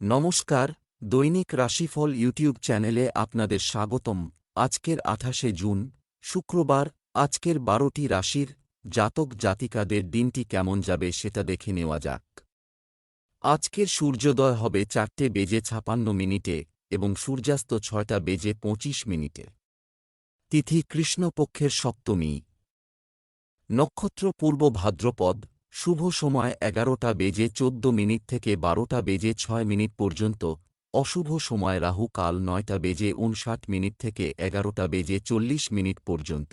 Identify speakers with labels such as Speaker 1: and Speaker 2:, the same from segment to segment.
Speaker 1: নমস্কার, দৈনিক রাশিফল ইউটিউব চ্যানেলে আপনাদের স্বাগতম। আজকের আঠাশে জুন, শুক্রবার, আজকের বারোটি রাশির জাতক জাতিকাদের দিনটি কেমন যাবে সেটা দেখে নেওয়া যাক। আজকের সূর্যোদয় হবে চারটে বেজে ছাপান্ন মিনিটে এবং সূর্যাস্ত ছয়টা বেজে পঁচিশ মিনিটে। তিথি কৃষ্ণপক্ষের সপ্তমী। নক্ষত্র পূর্ব ভাদ্রপদ শুভ সময় এগারোটা বেজে চোদ্দ মিনিট থেকে বারোটা বেজে ছয় মিনিট পর্যন্ত, অশুভ সময় রাহু কাল নয়টা বেজে উনষাট মিনিট থেকে এগারোটা বেজে চল্লিশ মিনিট পর্যন্ত।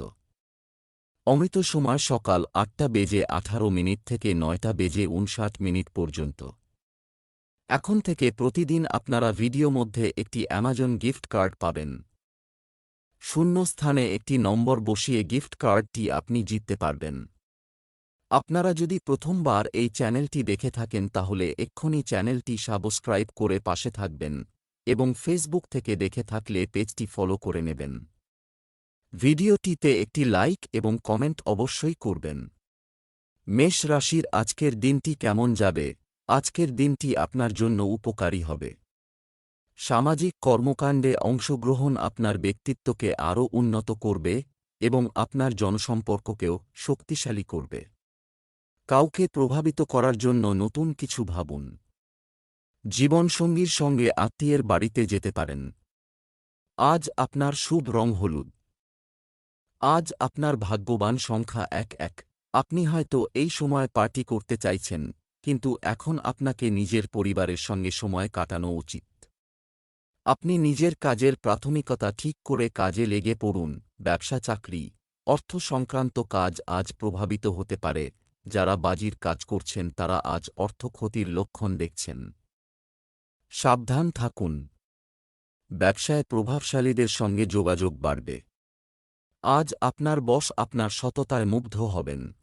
Speaker 1: অমৃত সময় সকাল আটটা বেজে আঠারো মিনিট থেকে নয়টা বেজে উনষাট মিনিট পর্যন্ত। এখন থেকে প্রতিদিন আপনারা ভিডিও মধ্যে একটি অ্যামাজন গিফট কার্ড পাবেন। শূন্য স্থানে একটি নম্বর বসিয়ে গিফট কার্ডটি আপনি জিততে পারবেন। আপনারা যদি প্রথমবার এই চ্যানেলটি দেখে থাকেন তাহলে এক্ষুনি চ্যানেলটি সাবস্ক্রাইব করে পাশে থাকবেন এবং ফেসবুক থেকে দেখে থাকলে পেজটি ফলো করে নেবেন। ভিডিওটিতে একটি লাইক এবং কমেন্ট অবশ্যই করবেন। মেষ রাশির আজকের দিনটি কেমন যাবে? আজকের দিনটি আপনার জন্য উপকারী হবে। সামাজিক কর্মকাণ্ডে অংশগ্রহণ আপনার ব্যক্তিত্বকে আরও উন্নত করবে এবং আপনার জনসম্পর্ককেও শক্তিশালী করবে। কাউকে প্রভাবিত করার জন্য নতুন কিছু ভাবুন। জীবনসঙ্গীর সঙ্গে আত্মীয়ের বাড়িতে যেতে পারেন। আজ আপনার শুভ রং হলুদ। আজ আপনার ভাগ্যবান সংখ্যা এক এক। আপনি হয়তো এই সময় পার্টি করতে চাইছেন, কিন্তু এখন আপনাকে নিজের পরিবারের সঙ্গে সময় কাটানো উচিত। আপনি নিজের কাজের প্রাথমিকতা ঠিক করে কাজে লেগে পড়ুন, ব্যবসা, চাকরি, অর্থ সংক্রান্ত কাজ আজ প্রভাবিত হতে পারে। যারা বাজির কাজ করছেন তারা আজ অর্থ ক্ষতির লক্ষণ দেখছেন। সাবধান থাকুন। ব্যবসায় প্রভাবশালীদের সঙ্গে যোগাযোগ বাড়বে। আজ আপনার বস আপনার সততায় মুগ্ধ হবেন।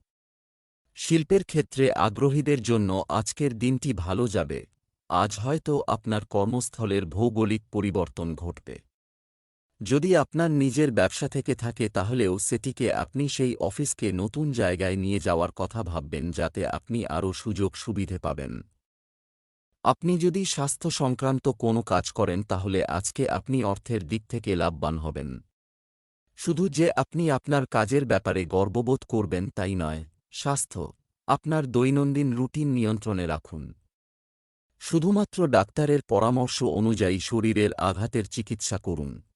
Speaker 1: শিল্পের ক্ষেত্রে আগ্রহীদের জন্য আজকের দিনটি ভালো যাবে। আজ হয়তো আপনার কর্মস্থলের ভৌগোলিক পরিবর্তন ঘটবে। যদি আপনার নিজের ব্যবসা থেকে থাকে তাহলেও সেটিকে আপনি সেই অফিসকে নতুন জায়গায় নিয়ে যাওয়ার কথা ভাববেন যাতে আপনি আরও সুযোগ সুবিধে পাবেন। আপনি যদি স্বাস্থ্য সংক্রান্ত কোনো কাজ করেন তাহলে আজকে আপনি অর্থের দিক থেকে লাভবান হবেন। শুধু যে আপনি আপনার কাজের ব্যাপারে গর্ববোধ করবেন তাই নয়, স্বাস্থ্য, আপনার দৈনন্দিন রুটিন নিয়ন্ত্রণে রাখুন। শুধুমাত্র ডাক্তারের পরামর্শ অনুযায়ী শরীরের আঘাতের চিকিৎসা করুন।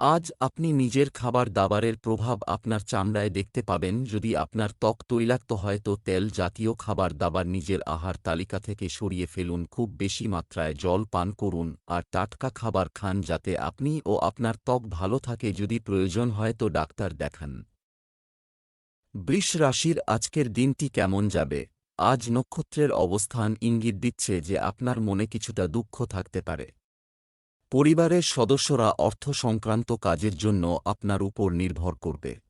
Speaker 1: আজ আপনি নিজের খাবার দাবারের প্রভাব আপনার চামড়ায় দেখতে পাবেন। যদি আপনার ত্বক তৈলাক্ত হয়, তো তেল জাতীয় খাবার দাবার নিজের আহার তালিকা থেকে সরিয়ে ফেলুন। খুব বেশি মাত্রায় জল পান করুন আর টাটকা খাবার খান যাতে আপনি ও আপনার ত্বক ভালো থাকে। যদি প্রয়োজন হয়, তো ডাক্তার দেখান। বৃষ রাশির আজকের দিনটি কেমন যাবে? আজ নক্ষত্রের অবস্থান ইঙ্গিত দিচ্ছে যে আপনার মনে কিছুটা দুঃখ থাকতে পারে। পরিবারের সদস্যরা অর্থ সংক্রান্ত কাজের জন্য আপনার উপর নির্ভর করবে।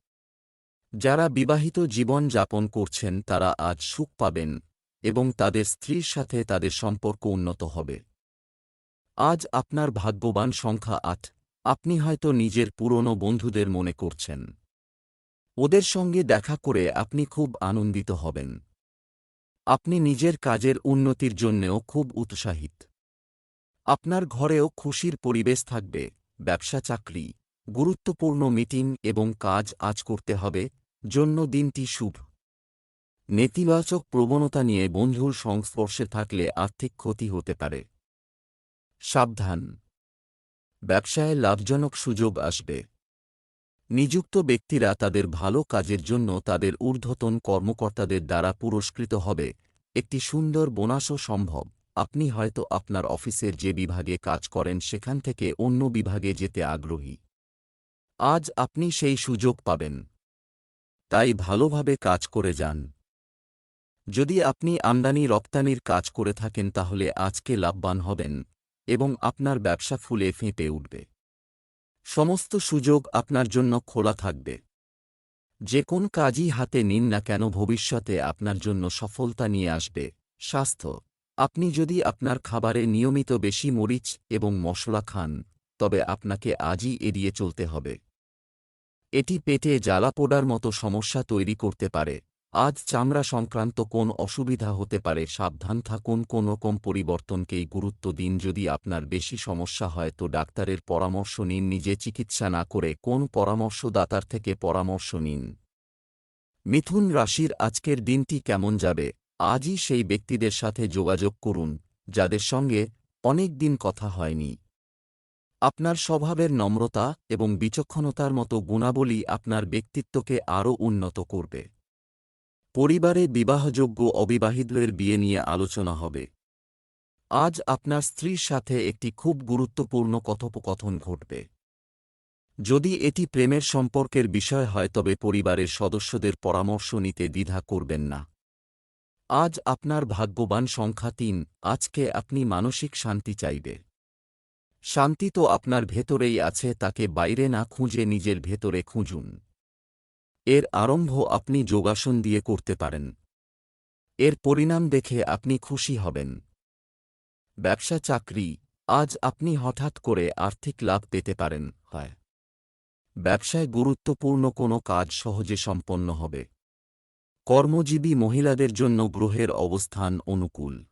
Speaker 1: যারা বিবাহিত জীবন যাপন করছেন, তারা আজ সুখ পাবেন এবং তাদের স্ত্রীর সাথে তাদের সম্পর্ক উন্নত হবে। আজ আপনার ভাগ্যবান সংখ্যা আট। আপনি হয়তো নিজের পুরনো বন্ধুদের মনে করছেন। ওদের সঙ্গে দেখা করে আপনি খুব আনন্দিত হবেন। আপনি নিজের কাজের উন্নতির জন্যেও খুব উৎসাহিত। আপনার ঘরেও খুশির পরিবেশ থাকবে, ব্যবসা চাকরি, গুরুত্বপূর্ণ মিটিং এবং কাজ আজ করতে হবে, জন্য দিনটি শুভ। নেতিবাচক প্রবণতা নিয়ে বন্ধুর সংস্পর্শে থাকলে আর্থিক ক্ষতি হতে পারে। সাবধান। ব্যবসায় লাভজনক সুযোগ আসবে। নিযুক্ত ব্যক্তিরা তাদের ভালো কাজের জন্য তাদের ঊর্ধ্বতন কর্মকর্তাদের দ্বারা পুরস্কৃত হবে, একটি সুন্দর বোনাসও সম্ভব। আপনি হয়তো আপনার অফিসের যে বিভাগে কাজ করেন সেখান থেকে অন্য বিভাগে যেতে আগ্রহী। আজ আপনি সেই সুযোগ পাবেন। তাই ভালোভাবে কাজ করে যান। যদি আপনি আমদানি রপ্তানির কাজ করে থাকেন তাহলে আজকে লাভবান হবেন এবং আপনার ব্যবসা ফুলে ফেঁপে উঠবে। সমস্ত সুযোগ আপনার জন্য খোলা থাকবে। যে কোন কাজই হাতে নিন না কেন ভবিষ্যতে আপনার জন্য সফলতা নিয়ে আসবে। স্বাস্থ্য আপনি যদি আপনার খাবারে নিয়মিত বেশি মরিচ এবং মশলা খান, তবে আপনাকে আজই এড়িয়ে চলতে হবে। এটি পেটে জ্বালা পোড়ার মতো সমস্যা তৈরি করতে পারে। আজ চামড়া সংক্রান্ত কোন অসুবিধা হতে পারে সাবধান থাকুন, কোন রকম পরিবর্তনকেই গুরুত্ব দিন। যদি আপনার বেশি সমস্যা হয়, তো ডাক্তারের পরামর্শ নিন, নিজে চিকিৎসা না করে কোন পরামর্শদাতার থেকে পরামর্শ নিন। মিথুন রাশির আজকের দিনটি কেমন যাবে? আজই সেই ব্যক্তিদের সাথে যোগাযোগ করুন, যাদের সঙ্গে অনেক দিন কথা হয়নি। আপনার স্বভাবের নম্রতা এবং বিচক্ষণতার মতো গুণাবলী আপনার ব্যক্তিত্বকে আরও উন্নত করবে। পরিবারে বিবাহযোগ্য অবিবাহিতদের বিয়ে নিয়ে আলোচনা হবে। আজ আপনার স্ত্রীর সাথে একটি খুব গুরুত্বপূর্ণ কথোপকথন ঘটবে। যদি এটি প্রেমের সম্পর্কের বিষয় হয় তবে পরিবারের সদস্যদের পরামর্শ নিতে দ্বিধা করবেন না। আজ আপনার ভাগ্যবান সংখ্যা তিন, আজকে আপনি মানসিক শান্তি চাইবে। শান্তি তো আপনার ভেতরেই আছে, তাকে বাইরে না খুঁজে নিজের ভেতরে খুঁজুন। এর আরম্ভ আপনি যোগাসন দিয়ে করতে পারেন। এর পরিণাম দেখে আপনি খুশি হবেন। ব্যবসা চাকরি, আজ আপনি হঠাৎ করে আর্থিক লাভ পেতে পারেন, হয়। ব্যবসায় গুরুত্বপূর্ণ কোনো কাজ সহজে সম্পন্ন হবে। কর্মজীবী মহিলাদের জন্য গ্রহের অবস্থান অনুকূল।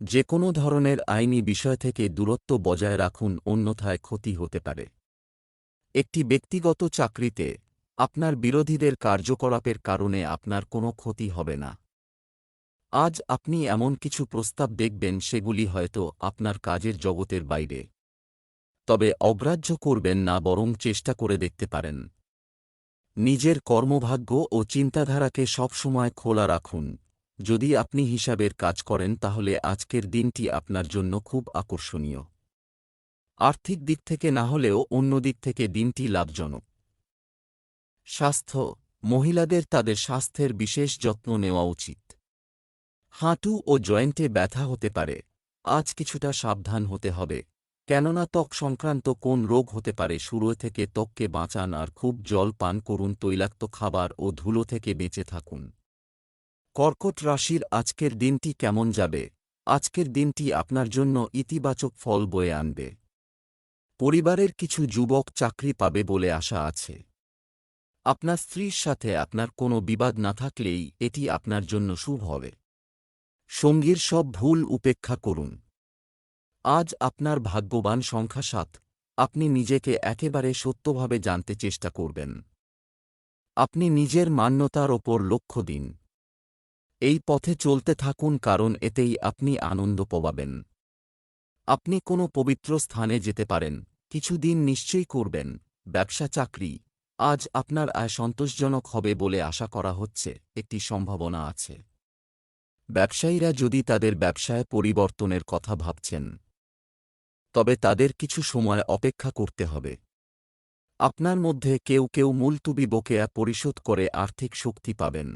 Speaker 1: যে কোনো ধরনের আইনি বিষয় থেকে দূরত্ব বজায় রাখুন, অন্যথায় ক্ষতি হতে পারে। একটি ব্যক্তিগত চাকরিতে আপনার বিরোধীদের কার্যকলাপের কারণে আপনার কোনো ক্ষতি হবে না। আজ আপনি এমন কিছু প্রস্তাব দেখবেন, সেগুলি হয়তো আপনার কাজের জগতের বাইরে। তবে অগ্রাহ্য করবেন না, বরং চেষ্টা করে দেখতে পারেন। নিজের কর্মভাগ্য ও চিন্তাধারাকে সবসময় খোলা রাখুন। যদি আপনি হিসাবের কাজ করেন, তাহলে আজকের দিনটি আপনার জন্য খুব আকর্ষণীয়। আর্থিক দিক থেকে না হলেও অন্য দিক থেকে দিনটি লাভজনক। স্বাস্থ্য। মহিলাদের তাদের স্বাস্থ্যের বিশেষ যত্ন নেওয়া উচিত। হাঁটু ও জয়েন্টে ব্যথা হতে পারে। আজ কিছুটা সাবধান হতে হবে। কেননা ত্বক সংক্রান্ত কোন রোগ হতে পারে, শুরু থেকে ত্বককে বাঁচান আর খুব জল পান করুন, তৈলাক্ত খাবার ও ধুলো থেকে বেঁচে থাকুন। কর্কট রাশির আজকের দিনটি কেমন যাবে? আজকের দিনটি আপনার জন্য ইতিবাচক ফল বয়ে আনবে। পরিবারের কিছু যুবক চাকরি পাবে বলে আশা আছে। আপনার স্ত্রীর সাথে আপনার কোনো বিবাদ না থাকলেই এটি আপনার জন্য শুভ হবে। সঙ্গীর সব ভুল উপেক্ষা করুন। আজ আপনার ভাগ্যবান সংখ্যা সাত। আপনি নিজেকে একেবারে সত্যভাবে জানতে চেষ্টা করবেন। আপনি নিজের মান্যতার ওপর লক্ষ্য দিন। এই পথে চলতে থাকুন কারণ এতেই আপনি আনন্দ পাবেন আপনি কোনো পবিত্র স্থানে যেতে পারেন, কিছুদিন নিশ্চয়ই করবেন, ব্যবসা, চাকরি। আজ আপনার আয় সন্তোষজনক হবে বলে আশা করা হচ্ছে, একটি সম্ভাবনা আছে। ব্যবসায়ীরা যদি তাদের ব্যবসায় পরিবর্তনের কথা ভাবছেন তবে তাদের কিছু সময় অপেক্ষা করতে হবে। আপনার মধ্যে কেউ কেউ মূলতুবি বকেয়া পরিশোধ করে আর্থিক শক্তি পাবেন।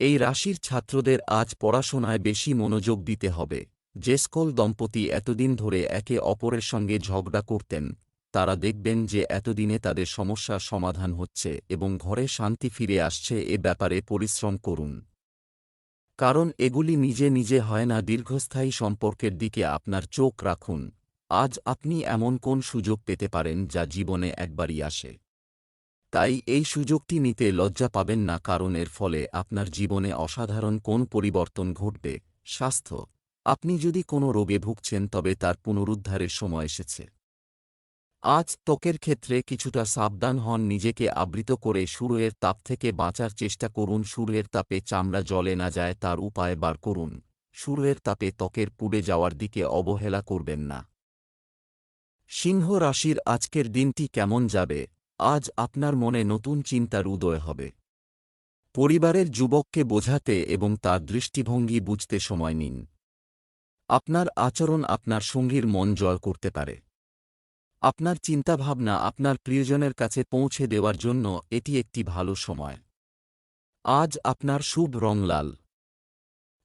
Speaker 1: এই রাশির ছাত্রদের আজ পড়াশোনায় বেশি মনোযোগ দিতে হবে। যে স্কল দম্পতি এতদিন ধরে একে অপরের সঙ্গে ঝগড়া করতেন, তারা দেখবেন যে এতদিনে তাদের সমস্যার সমাধান হচ্ছে এবং ঘরে শান্তি ফিরে আসছে এ ব্যাপারে পরিশ্রম করুন। কারণ এগুলি নিজে নিজে হয় না দীর্ঘস্থায়ী সম্পর্কের দিকে আপনার চোখ রাখুন। আজ আপনি এমন কোন সুযোগ পেতে পারেন যা জীবনে একবারই আসে? তাই এই সুযোগটি নিতে লজ্জা পাবেন না কারণ এর ফলে আপনার জীবনে অসাধারণ কোন পরিবর্তন ঘটবে? স্বাস্থ্য। আপনি যদি কোনো রোগে ভুগছেন তবে তার পুনরুদ্ধারের সময় এসেছে। আজ ত্বকের ক্ষেত্রে কিছুটা সাবধান হন, নিজেকে আবৃত করে সূর্যের তাপ থেকে বাঁচার চেষ্টা করুন। সূর্যের তাপে চামড়া জলে না যায়, তার উপায় বার করুন। সূর্যের তাপে ত্বকের পুড়ে যাওয়ার দিকে অবহেলা করবেন না। সিংহ রাশির আজকের দিনটি কেমন যাবে? আজ আপনার মনে নতুন চিন্তার উদয় হবে। পরিবারের যুবককে বোঝাতে এবং তার দৃষ্টিভঙ্গি বুঝতে সময় নিন। আপনার আচরণ আপনার সঙ্গীর মন জয় করতে পারে। আপনার চিন্তাভাবনা আপনার প্রিয়জনের কাছে পৌঁছে দেওয়ার জন্য এটি একটি ভালো সময়। আজ আপনার শুভ রং লাল।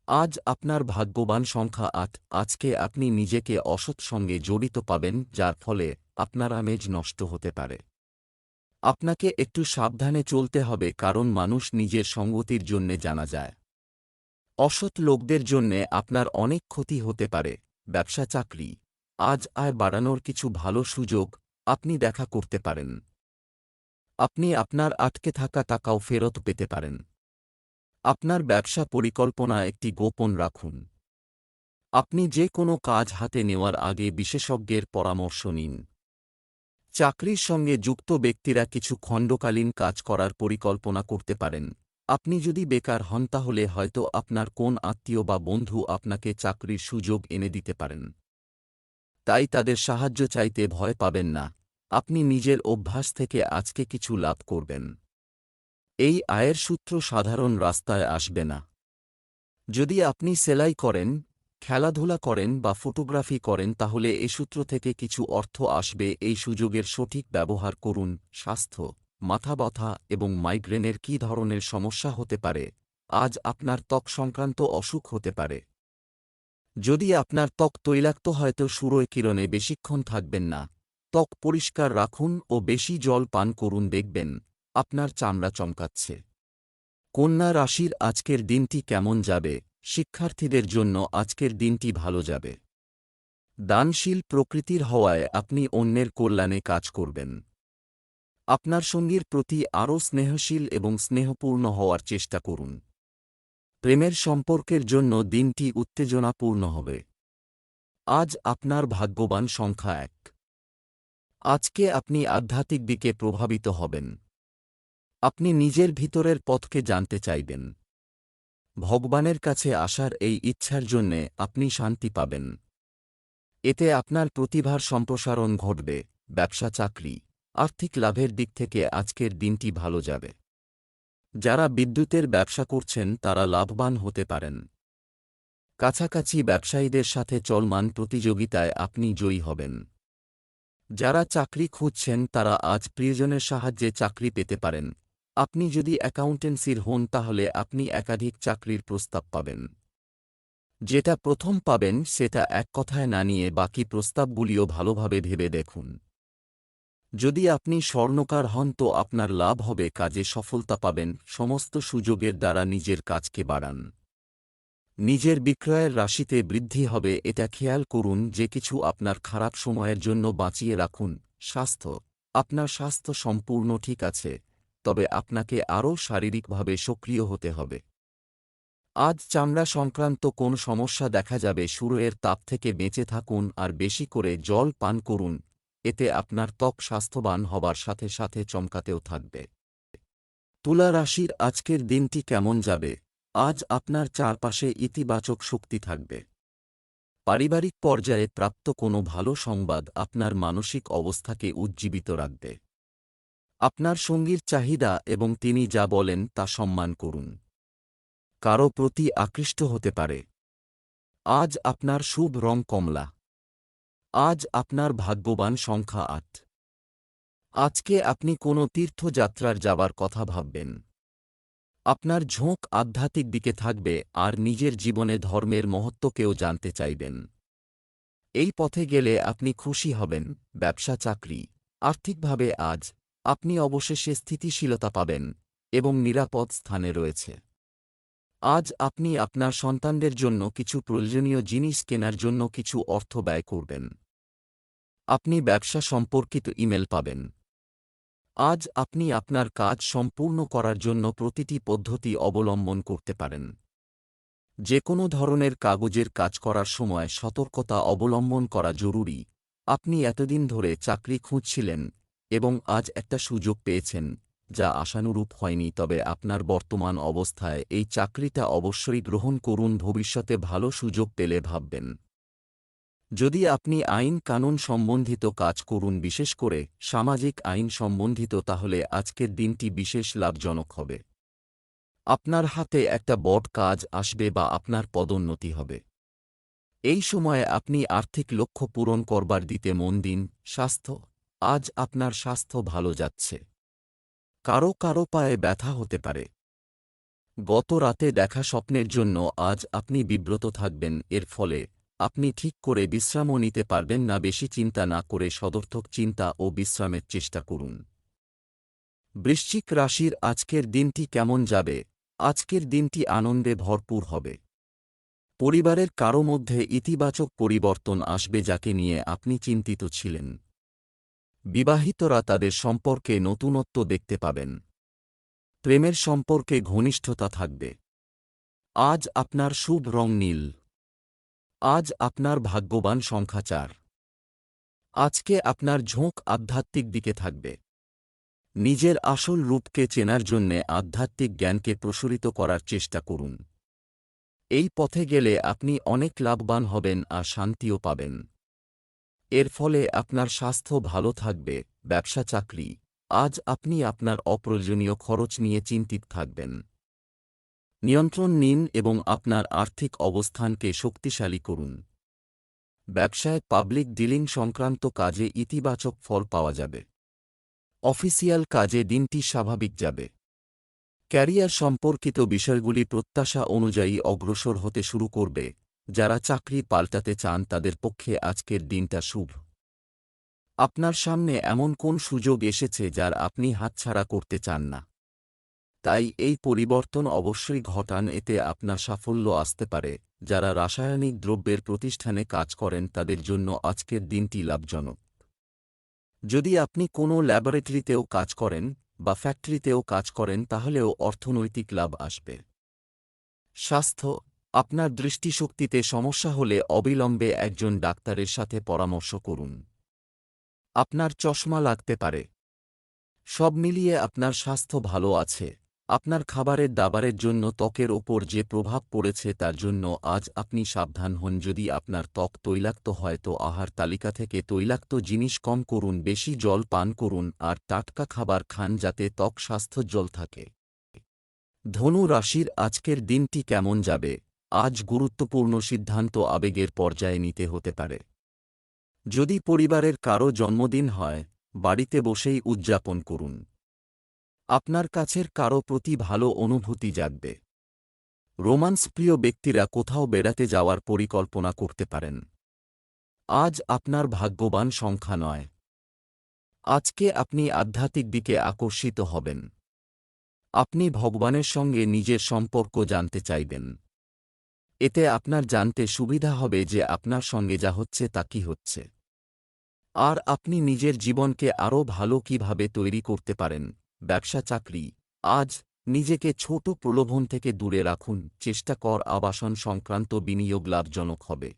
Speaker 1: আজ আপনার ভাগ্যবান সংখ্যা আট। আজকে আপনি নিজেকে অসৎ সঙ্গে জড়িত পাবেন, যার ফলে আপনার আমেজ নষ্ট হতে পারে। আপনাকে একটু সাবধানে চলতে হবে, কারণ মানুষ নিজের সঙ্গতির জন্যে জানা যায়। অসৎ লোকদের জন্যে আপনার অনেক ক্ষতি হতে পারে। ব্যবসা, চাকরি আজ আয় বাড়ানোর কিছু ভালো সুযোগ আপনি দেখা করতে পারেন। আপনি আপনার আটকে থাকা টাকাও ফেরত পেতে পারেন। আপনার ব্যবসা পরিকল্পনা একটি গোপন রাখুন। আপনি যে কোনো কাজ হাতে নেওয়ার আগে বিশেষজ্ঞের পরামর্শ নিন। চাকরির সঙ্গে যুক্ত ব্যক্তিরা কিছু খণ্ডকালীন কাজ করার পরিকল্পনা করতে পারেন। আপনি যদি বেকার হন তাহলে হয়তো আপনার কোন আত্মীয় বা বন্ধু আপনাকে চাকরির সুযোগ এনে দিতে পারেন। তাই তাদের সাহায্য চাইতে ভয় পাবেন না। আপনি নিজের অভ্যাস থেকে আজকে কিছু লাভ করবেন। এই আয়ের সূত্র সাধারণ রাস্তায় আসবে না। যদি আপনি সেলাই করেন, খেলাধুলা করেন বা ফটোগ্রাফি করেন, তাহলে এ সূত্র থেকে কিছু অর্থ আসবে। এই সুযোগের সঠিক ব্যবহার করুন। স্বাস্থ্য, মাথা ব্যথা এবং মাইগ্রেনের কী ধরনের সমস্যা হতে পারে? আজ আপনার ত্বক সংক্রান্ত অসুখ হতে পারে। যদি আপনার ত্বক তৈলাক্ত হয়তো সুরয় কিরণে বেশিক্ষণ থাকবেন না। ত্বক পরিষ্কার রাখুন ও বেশি জল পান করুন দেখবেন, আপনার চামড়া চমকাচ্ছে। কন্যা রাশির আজকের দিনটি কেমন যাবে? শিক্ষার্থীদের জন্য আজকের দিনটি ভালো যাবে। দানশীল প্রকৃতির হওয়ায় আপনি অন্যের কল্যাণে কাজ করবেন। আপনার সঙ্গীর প্রতি আরও স্নেহশীল এবং স্নেহপূর্ণ হওয়ার চেষ্টা করুন। প্রেমের সম্পর্কের জন্য দিনটি উত্তেজনাপূর্ণ হবে। আজ আপনার ভাগ্যবান সংখ্যা এক। আজকে আপনি আধ্যাত্মিক দিকে প্রভাবিত হবেন। আপনি নিজের ভিতরের পথকে জানতে চাইবেন। ভগবানের কাছে আসার এই ইচ্ছার জন্যে আপনি শান্তি পাবেন। এতে আপনার প্রতিভার সম্প্রসারণ ঘটবে, ব্যবসা, চাকরি, আর্থিক লাভের দিক থেকে আজকের দিনটি ভালো যাবে। যারা বিদ্যুতের ব্যবসা করছেন তারা লাভবান হতে পারেন। কাছাকাছি ব্যবসায়ীদের সাথে চলমান প্রতিযোগিতায় আপনি জয়ী হবেন। যারা চাকরি খুঁজছেন তারা আজ প্রিয়জনের সাহায্যে চাকরি পেতে পারেন। আপনি যদি অ্যাকাউন্টেন্সির হন তাহলে আপনি একাধিক চাকরির প্রস্তাব পাবেন। যেটা প্রথম পাবেন সেটা এক কথায় না নিয়ে বাকি প্রস্তাবগুলিও ভালোভাবে ভেবে দেখুন। যদি আপনি স্বর্ণকার হন তো আপনার লাভ হবে কাজে সফলতা পাবেন, সমস্ত সুযোগের দ্বারা নিজের কাজকে বাড়ান। নিজের বিক্রয়ের রাশিতে বৃদ্ধি হবে, এটা খেয়াল করুন যে কিছু আপনার খারাপ সময়ের জন্য বাঁচিয়ে রাখুন, স্বাস্থ্য। আপনার স্বাস্থ্য সম্পূর্ণ ঠিক আছে, তবে আপনাকে আরও শারীরিকভাবে সক্রিয় হতে হবে। আজ চামড়া সংক্রান্ত কোন সমস্যা দেখা যাবে সুরের তাপ থেকে বেঁচে থাকুন আর বেশি করে জল পান করুন। এতে আপনার ত্বক স্বাস্থ্যবান হবার সাথে সাথে চমকাতেও থাকবে। তুলা রাশির আজকের দিনটি কেমন যাবে? আজ আপনার চারপাশে ইতিবাচক শক্তি থাকবে। পারিবারিক পর্যায়ে প্রাপ্ত কোনো ভালো সংবাদ আপনার মানসিক অবস্থাকে উজ্জীবিত রাখবে। আপনার সঙ্গীর চাহিদা এবং তিনি যা বলেন তা সম্মান করুন। কারও প্রতি আকৃষ্ট হতে পারে। আজ আপনার শুভ রং কমলা। আজ আপনার ভাগ্যবান সংখ্যা আট। আজকে আপনি কোনো তীর্থযাত্রার যাবার কথা ভাববেন। আপনার ঝোঁক আধ্যাত্মিক দিকে থাকবে আর নিজের জীবনে ধর্মের মহত্বকেও জানতে চাইবেন। এই পথে গেলে আপনি খুশি হবেন, ব্যবসা, চাকরি, আর্থিকভাবে আজ আপনি অবশেষে স্থিতিশীলতা পাবেন এবং নিরাপদ স্থানে রয়েছে। আজ আপনি আপনার সন্তানদের জন্য কিছু প্রয়োজনীয় জিনিস কেনার জন্য কিছু অর্থ ব্যয় করবেন। আপনি ব্যবসা সম্পর্কিত ইমেল পাবেন। আজ আপনি আপনার কাজ সম্পূর্ণ করার জন্য প্রতিটি পদ্ধতি অবলম্বন করতে পারেন। যে কোনো ধরনের কাগজের কাজ করার সময় সতর্কতা অবলম্বন করা জরুরি। আপনি এতদিন ধরে চাকরি খুঁজছিলেন এবং আজ একটা সুযোগ পেয়েছেন, যা আশানুরূপ হয়নি, তবে আপনার বর্তমান অবস্থায় এই চাকরিটা অবশ্যই গ্রহণ করুন, ভবিষ্যতে ভালো সুযোগ পেলে ভাববেন। যদি আপনি আইন কানুন সম্বন্ধিত কাজ করুন, বিশেষ করে সামাজিক আইন সম্বন্ধিত, তাহলে আজকের দিনটি বিশেষ লাভজনক হবে। আপনার হাতে একটা বট কাজ আসবে বা আপনার পদোন্নতি হবে। এই সময়ে আপনি আর্থিক লক্ষ্য পূরণ করবার দিতে মন দিন। স্বাস্থ্য, আজ আপনার স্বাস্থ্য ভালো যাচ্ছে। কারও কারও পায়ে ব্যথা হতে পারে। গত রাতে দেখা স্বপ্নের জন্য আজ আপনি বিব্রত থাকবেন। এর ফলে আপনি ঠিক করে বিশ্রামও নিতে পারবেন না, বেশি চিন্তা না করে সদর্থক চিন্তা ও বিশ্রামের চেষ্টা করুন। বৃশ্চিক রাশির আজকের দিনটি কেমন যাবে? আজকের দিনটি আনন্দে ভরপুর হবে। পরিবারের কারও মধ্যে ইতিবাচক পরিবর্তন আসবে যাকে নিয়ে আপনি চিন্তিত ছিলেন। বিবাহিতরা তাদের সম্পর্কে নতুনত্ব দেখতে পাবেন। প্রেমের সম্পর্কে ঘনিষ্ঠতা থাকবে। আজ আপনার শুভ রং নীল। আজ আপনার ভাগ্যবান সংখ্যা চার। আজকে আপনার ঝোঁক আধ্যাত্মিক দিকে থাকবে। নিজের আসল রূপকে চেনার জন্যে আধ্যাত্মিক জ্ঞানকে প্রসারিত করার চেষ্টা করুন। এই পথে গেলে আপনি অনেক লাভবান হবেন আর শান্তিও পাবেন। এর ফলে আপনার স্বাস্থ্য ভালো থাকবে, ব্যবসা, চাকরি। আজ আপনি আপনার অপ্রয়োজনীয় খরচ নিয়ে চিন্তিত থাকবেন। নিয়ন্ত্রণ নিন এবং আপনার আর্থিক অবস্থানকে শক্তিশালী করুন। ব্যবসায় পাবলিক ডিলিং সংক্রান্ত কাজে ইতিবাচক ফল পাওয়া যাবে। অফিসিয়াল কাজে দিনটি স্বাভাবিক যাবে। ক্যারিয়ার সম্পর্কিত বিষয়গুলি প্রত্যাশা অনুযায়ী অগ্রসর হতে শুরু করবে। যারা চাকরি পাল্টাতে চান তাদের পক্ষে আজকের দিনটা শুভ। আপনার সামনে এমন কোন সুযোগ এসেছে যার আপনি হাতছাড়া করতে চান না? তাই এই পরিবর্তন অবশ্যই ঘটান, এতে আপনার সাফল্য আসতে পারে। যারা রাসায়নিক দ্রব্যের প্রতিষ্ঠানে কাজ করেন, তাদের জন্য আজকের দিনটি লাভজনক। যদি আপনি কোনো ল্যাবরেটরিতেও কাজ করেন বা ফ্যাক্টরিতেও কাজ করেন, তাহলেও অর্থনৈতিক লাভ আসবে। স্বাস্থ্য, আপনার দৃষ্টিশক্তিতে সমস্যা হলে অবিলম্বে একজন ডাক্তারের সাথে পরামর্শ করুন। আপনার চশমা লাগতে পারে। সব মিলিয়ে আপনার স্বাস্থ্য ভালো আছে। আপনার খাবারের দাবারের জন্য ত্বকের ওপর যে প্রভাব পড়েছে তার জন্য আজ আপনি সাবধান হন। যদি আপনার ত্বক তৈলাক্ত হয় তো আহার তালিকা থেকে তৈলাক্ত জিনিস কম করুন, বেশি জল পান করুন আর টাটকা খাবার খান যাতে ত্বক স্বাস্থ্যোজ্জ্বল থাকে। ধনু রাশির আজকের দিনটি কেমন যাবে? আজ গুরুত্বপূর্ণ সিদ্ধান্ত আবেগের পর্যায়ে নিতে হতে পারে। যদি পরিবারের কারও জন্মদিন হয়, বাড়িতে বসেই উদযাপন করুন। আপনার কাছের কারও প্রতি ভালো অনুভূতি জাগবে। রোমান্স প্রিয় ব্যক্তিরা কোথাও বেড়াতে যাওয়ার পরিকল্পনা করতে পারেন। আজ আপনার ভাগ্যবান সংখ্যা নয়। আজকে আপনি আধ্যাত্মিক দিকে আকর্ষিত হবেন। আপনি ভগবানের সঙ্গে নিজের সম্পর্ক জানতে চাইবেন। এতে আপনার জানতে সুবিধা হবে যে আপনার সঙ্গে যা হচ্ছে তা কি হচ্ছে। আর আপনি নিজের জীবনকে আরও ভালো কীভাবে তৈরি করতে পারেন। ব্যবসা চাকরি, আজ নিজেকে ছোট প্রলোভন থেকে দূরে রাখুন, চেষ্টা কর আবাসন সংক্রান্ত বিনিয়োগ লাভজনক হবে।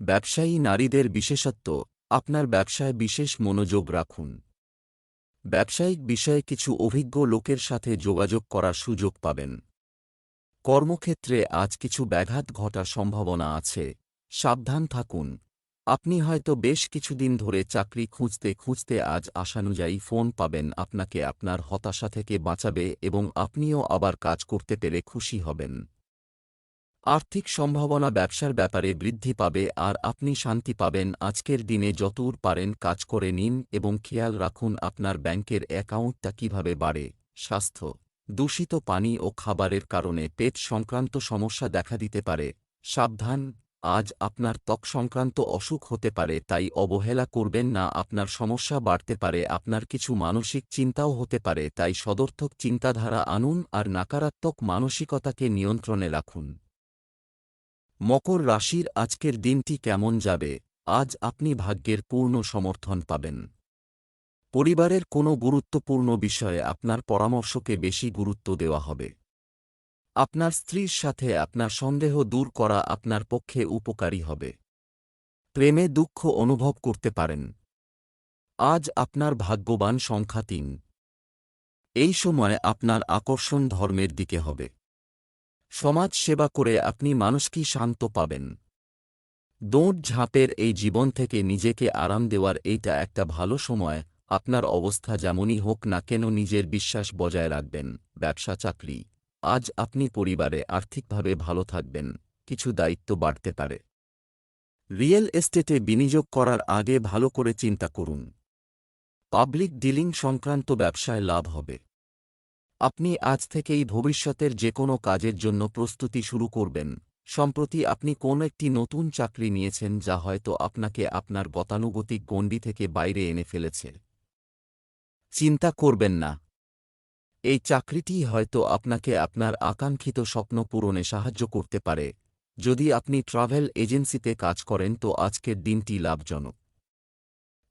Speaker 1: ব্যবসায়ী নারীদের বিশেষত্ব, আপনার ব্যবসায় বিশেষ মনোযোগ রাখুন। ব্যবসায়িক বিষয়ে কিছু অভিজ্ঞ লোকের সাথে যোগাযোগ করার সুযোগ পাবেন। কর্মক্ষেত্রে আজ কিছু ব্যাঘাত ঘটার সম্ভাবনা আছে, সাবধান থাকুন। আপনি হয়তো বেশ কিছুদিন ধরে চাকরি খুঁজতে খুঁজতে আজ আশানুযায়ী ফোন পাবেন, আপনাকে আপনার হতাশা থেকে বাঁচাবে এবং আপনিও আবার কাজ করতে পেরে খুশি হবেন। আর্থিক সম্ভাবনা ব্যবসার ব্যাপারে বৃদ্ধি পাবে আর আপনি শান্তি পাবেন। আজকের দিনে যতদূর পারেন কাজ করে নিন এবং খেয়াল রাখুন আপনার ব্যাংকের অ্যাকাউন্টটা কীভাবে বাড়ে। স্বাস্থ্য, দূষিত পানি ও খাবারের কারণে পেট সংক্রান্ত সমস্যা দেখা দিতে পারে। সাবধান আজ আপনার ত্বক সংক্রান্ত অসুখ হতে পারে, তাই অবহেলা করবেন না, আপনার সমস্যা বাড়তে পারে, আপনার কিছু মানসিক চিন্তাও হতে পারে, তাই সদর্থক চিন্তাধারা আনুন আর নাকারাত্মক মানসিকতাকে নিয়ন্ত্রণে রাখুন। মকর রাশির আজকের দিনটি কেমন যাবে? আজ আপনি ভাগ্যের পূর্ণ সমর্থন পাবেন। পরিবারের কোনো গুরুত্বপূর্ণ বিষয়ে আপনার পরামর্শকে বেশি গুরুত্ব দেওয়া হবে। আপনার স্ত্রীর সাথে আপনার সন্দেহ দূর করা আপনার পক্ষে উপকারী হবে। প্রেমে দুঃখ অনুভব করতে পারেন। আজ আপনার ভাগ্যবান সংখ্যা তিন। এই সময় আপনার আকর্ষণ ধর্মের দিকে হবে। সমাজ সেবা করে আপনি মানুষকে শান্ত পাবেন। দৌড় ঝাঁপের এই জীবন থেকে নিজেকে আরাম দেওয়ার এইটা একটা ভালো সময়, আপনার অবস্থা যেমনই হোক না কেন নিজের বিশ্বাস বজায় রাখবেন, ব্যবসা, চাকরি। আজ আপনি পরিবারে আর্থিকভাবে ভালো থাকবেন, কিছু দায়িত্ব বাড়তে পারে। রিয়েল এস্টেটে বিনিয়োগ করার আগে ভালো করে চিন্তা করুন। পাবলিক ডিলিং সংক্রান্ত ব্যবসায় লাভ হবে। আপনি আজ থেকেই ভবিষ্যতের যে কোনো কাজের জন্য প্রস্তুতি শুরু করবেন, সম্প্রতি আপনি কোন একটি নতুন চাকরি নিয়েছেন যা হয়তো আপনাকে আপনার গতানুগতিক গণ্ডি থেকে বাইরে এনে ফেলেছে। চিন্তা করবেন না এই চাকরিটি হয়তো আপনাকে আপনার আকাঙ্ক্ষিত স্বপ্ন পূরণে সাহায্য করতে পারে। যদি আপনি ট্রাভেল এজেন্সিতে কাজ করেন তো আজকের দিনটি লাভজনক।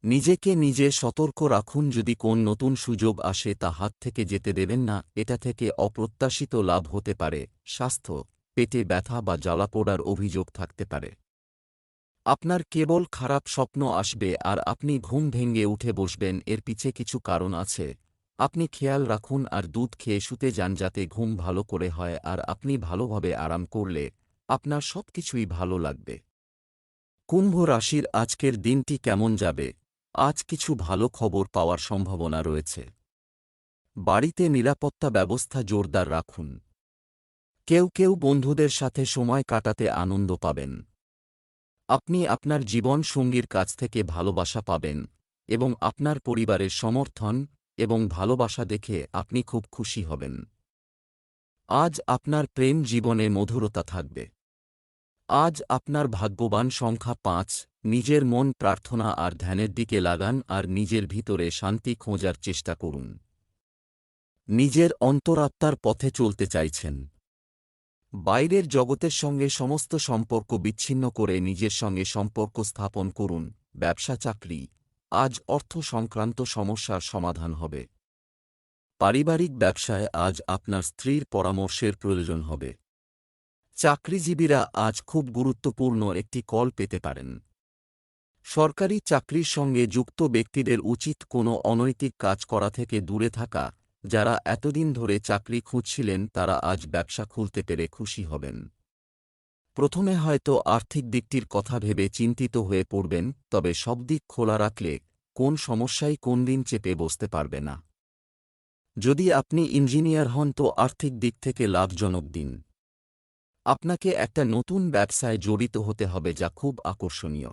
Speaker 1: নিজেকে নিজে সতর্ক রাখুন যদি কোন নতুন সুযোগ আসে তা হাত থেকে যেতে দেবেন না, এটা থেকে অপ্রত্যাশিত লাভ হতে পারে, স্বাস্থ্য, পেটে ব্যথা বা জ্বালাপোড়ার অভিযোগ থাকতে পারে। আপনার কেবল খারাপ স্বপ্ন আসবে আর আপনি ঘুম ভেঙে উঠে বসবেন, এর পিছে কিছু কারণ আছে। আপনি খেয়াল রাখুন আর দুধ খেয়ে শুতে যান যাতে ঘুম ভালো করে হয় আর আপনি ভালোভাবে আরাম করলে আপনার সবকিছুই ভালো লাগবে। কুম্ভ রাশির আজকের দিনটি কেমন যাবে? আজ কিছু ভালো খবর পাওয়ার সম্ভাবনা রয়েছে। বাড়িতে নিরাপত্তা ব্যবস্থা জোরদার রাখুন। কেউ কেউ বন্ধুদের সাথে সময় কাটাতে আনন্দ পাবেন। আপনি আপনার জীবন সঙ্গীর কাছ থেকে ভালোবাসা পাবেন এবং আপনার পরিবারের সমর্থন এবং ভালোবাসা দেখে আপনি খুব খুশি হবেন। আজ আপনার প্রেম জীবনে মধুরতা থাকবে। আজ আপনার ভাগ্যবান সংখ্যা পাঁচ, নিজের মন প্রার্থনা আর ধ্যানের দিকে লাগান আর নিজের ভিতরে শান্তি খোঁজার চেষ্টা করুন। নিজের অন্তরাত্মার পথে চলতে চাইছেন। বাইরের জগতের সঙ্গে সমস্ত সম্পর্ক বিচ্ছিন্ন করে নিজের সঙ্গে সম্পর্ক স্থাপন করুন। ব্যবসা চাকরি আজ অর্থ সংক্রান্ত সমস্যার সমাধান হবে। পারিবারিক ব্যবসায় আজ আপনার স্ত্রীর পরামর্শের প্রয়োজন হবে। চাকরিজীবীরা আজ খুব গুরুত্বপূর্ণ একটি কল পেতে পারেন। সরকারি চাকরির সঙ্গে যুক্ত ব্যক্তিদের উচিত কোনো অনৈতিক কাজ করা থেকে দূরে থাকা, যারা এতদিন ধরে চাকরি খুঁজছিলেন তারা আজ ব্যবসা খুলতে পেরে খুশি হবেন। প্রথমে হয়তো আর্থিক দিকটির কথা ভেবে চিন্তিত হয়ে পড়বেন, তবে সব দিক খোলা রাখলে কোন সমস্যাই কোন দিন চেপে বসতে পারবে না। যদি আপনি ইঞ্জিনিয়ার হন তো আর্থিক দিক থেকে লাভজনক দিন। আপনাকে একটা নতুন ব্যবসায় জড়িত হতে হবে যা খুব আকর্ষণীয়।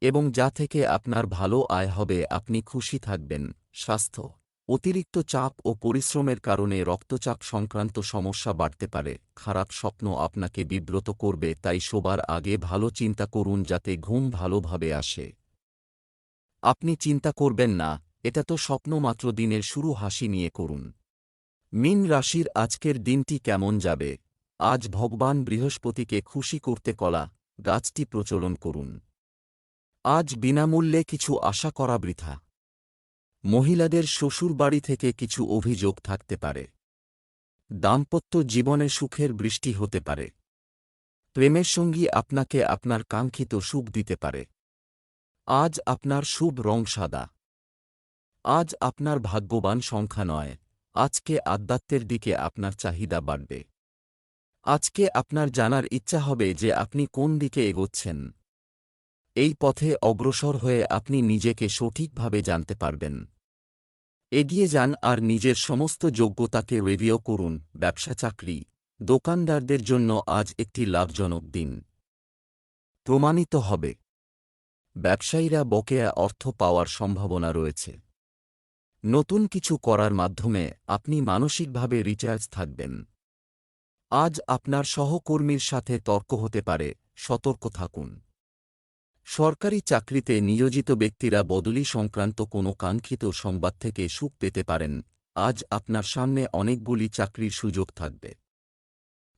Speaker 1: এবং যা থেকে আপনার ভালো আয় হবে, আপনি খুশি থাকবেন। স্বাস্থ্য। অতিরিক্ত চাপ ও পরিশ্রমের কারণে রক্তচাপ সংক্রান্ত সমস্যা বাড়তে পারে। খারাপ স্বপ্ন আপনাকে বিব্রত করবে, তাই শোবার আগে ভালো চিন্তা করুন যাতে ঘুম ভালোভাবে আসে। আপনি চিন্তা করবেন না, এটা তো স্বপ্নমাত্র দিনের শুরু হাসি নিয়ে করুন। মিন রাশির আজকের দিনটি কেমন যাবে? আজ ভগবান বৃহস্পতিকে খুশি করতে কলা গাছটি প্রচলন করুন। আজ বিনামূল্যে কিছু আশা করা বৃথা। মহিলাদের শ্বশুরবাড়ি থেকে কিছু অভিযোগ থাকতে পারে। দাম্পত্য জীবনে সুখের বৃষ্টি হতে পারে। প্রেমের সঙ্গী আপনাকে আপনার কাঙ্ক্ষিত সুখ দিতে পারে। আজ আপনার শুভ রং সাদা। আজ আপনার ভাগ্যবান সংখ্যা নয়। আজকে আধ্যাত্মের দিকে আপনার চাহিদা বাড়বে। আজকে আপনার জানার ইচ্ছা হবে যে আপনি কোন দিকে এগোচ্ছেন। এই পথে অগ্রসর হয়ে আপনি নিজেকে সঠিকভাবে জানতে পারবেন। এগিয়ে যান আর নিজের সমস্ত যোগ্যতাকে রিভিউ করুন। ব্যবসা, চাকরি, দোকানদারদের জন্য আজ একটি লাভজনক দিন। প্রমাণিত হবে। ব্যবসায়ীরা বকেয়া অর্থ পাওয়ার সম্ভাবনা রয়েছে। নতুন কিছু করার মাধ্যমে আপনি মানসিকভাবে রিচার্জ থাকবেন। আজ আপনার সহকর্মীর সাথে তর্ক হতে পারে, সতর্ক থাকুন। সরকারি চাকরিতে নিয়োজিত ব্যক্তিরা বদলি সংক্রান্ত কোনো কাঙ্ক্ষিত সংবাদ থেকে সুখ পেতে পারেন। আজ আপনার সামনে অনেকগুলি চাকরির সুযোগ থাকবে।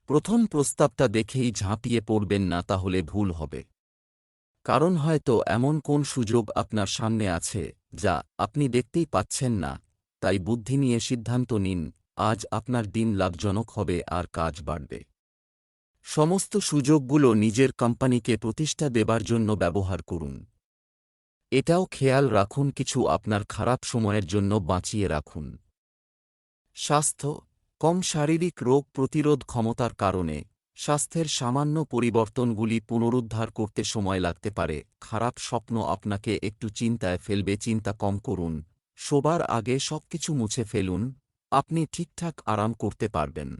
Speaker 1: প্রথম প্রস্তাবটা দেখেই ঝাঁপিয়ে পড়বেন না, তাহলে ভুল হবে। কারণ হয়তো এমন কোন সুযোগ আপনার সামনে আছে, যা আপনি দেখতেই পাচ্ছেন না। তাই বুদ্ধি নিয়ে সিদ্ধান্ত নিন, আজ আপনার দিন লাভজনক হবে আর কাজ বাড়বে। সমস্ত সুযোগগুলো নিজের কোম্পানিকে প্রতিষ্ঠা দেবার জন্য ব্যবহার করুন। এটাও খেয়াল রাখুন কিছু আপনার খারাপ সময়ের জন্য বাঁচিয়ে রাখুন। স্বাস্থ্য, কম শারীরিক রোগ প্রতিরোধ ক্ষমতার কারণে স্বাস্থ্যের সামান্য পরিবর্তনগুলি পুনরুদ্ধার করতে সময় লাগতে পারে। খারাপ স্বপ্ন আপনাকে একটু চিন্তায় ফেলবে, চিন্তা কম করুন। শোবার আগে সবকিছু মুছে ফেলুন। আপনি ঠিকঠাক আরাম করতে পারবেন।